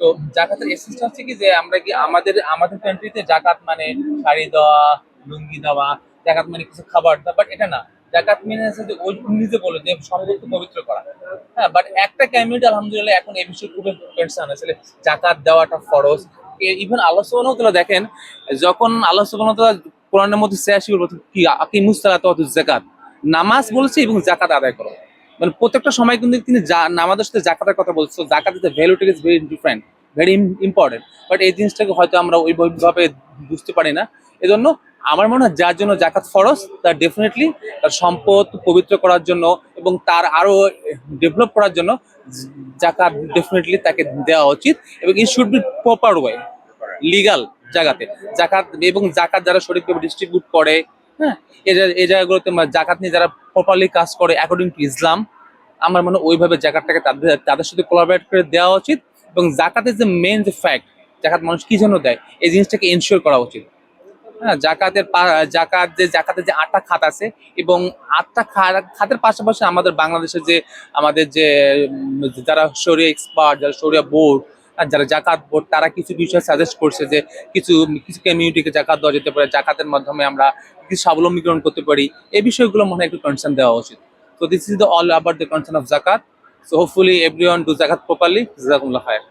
তো জাকাতের এসেন্সটা হচ্ছে কি যে আমরা কি আমাদের আমাদের কান্ট্রিতে জাকাত মানে শাড়ি দেওয়া, লুঙ্গি দেওয়া, জাকাত মানে কিছু খাবার দেওয়া বাট এটা না। জাকাত মানে যে ওই নিজে বলে যে পবিত্র করা। হ্যাঁ বাট একটা কমিউনিটি আলহামদুলিল্লাহ এখন এই বিষয়ে খুবই কনসার্ন আসলে জাকাত দেওয়াটা ফরজ। ইভেন ওয়া দেখেন, যখন সুবহানাহু ওয়া কোরআনের মধ্যে শেষ কি আকিমুস সালাত ওয়া নামাজ বলছে এবং জাকাত আদায় করো। মানে প্রত্যেকটা সময় কিন্তু তিনি যা- নামাজের সাথে জাকাতের কথা বলছো। জাকাতের ভ্যালুটা is very different very important but এই জিনিসটাকে হয়তো আমরা ওইভাবে বুঝতে পারি না। এজন্য আমার মনে হয় যার জন্য জাকাত ফরজ, তার ডেফিনেটলি তার সম্পদ পবিত্র করার জন্য এবং তার আরও ডেভেলপ করার জন্য জাকাত ডেফিনেটলি তাকে দেওয়া উচিত এবং it should be proper way legal জায়গাতে জাকাত এবং জাকাত যারা শরীরকে ডিস্ট্রিবিউট করে হ্যাঁ জায়গা- এই জায়গাগুলোতে জাকাত নিয়ে যারা প্রপারলি কাজ করে অ্যাকর্ডিং টু ইসলাম, আমার মনে ওইভাবে জাকাতটাকে তাদের তাদের সাথে কোলাবরেট করে দেওয়া উচিত এবং জাকাতের যে মেন যে ফ্যাক্ট জাকাত মানুষ কি জন্য দেয়? এই জিনিসটাকে এনশিওর করা উচিত। হ্যাঁ জাকাতের জাকাত যে জাকাতের যে আটটা খাত আছে এবং আটটা খাতের পাশাপাশি আমাদের বাংলাদেশের যে আমাদের যে যারা শরীয় এক্সপার্ট যারা শরীয় বোর্ড আর যারা জাকাত বোর্ড, তারা কিছু বিষয় সাজেস্ট করছে যে কিছু কিছু কমিউনিটিকে জাকাত দেওয়া যেতে পারে, জাকাতের মাধ্যমে আমরা কিছু স্বাবলম্বীকরণ করতে পারি। এই বিষয়গুলো মনে হয় একটু কনসার্ন দেওয়া উচিত। তো this is the all about the concern of জাকাত। So hopefully every one do জাকাত প্রপারলি জাকুল্লাহ খায়ের